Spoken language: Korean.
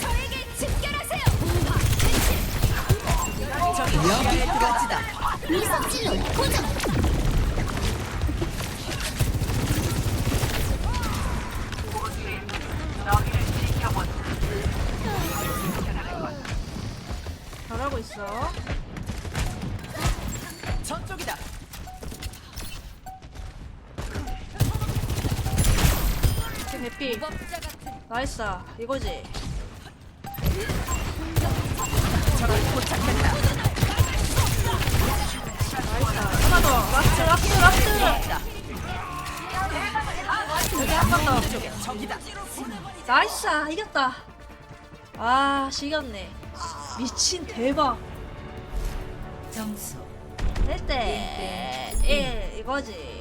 저에게 집결하세요. 미성질로 고정. 잘하고 있어. 저쪽이다. 해피. 나이스. 이거지. 나이스. 하나 더. 라스트, 라스트, 라스트. 여기 한번 더. 쪽에 적이다. 나이스. 이겼다. 아, 시겼네. 미친 대박. 점수 1대 1 이거지.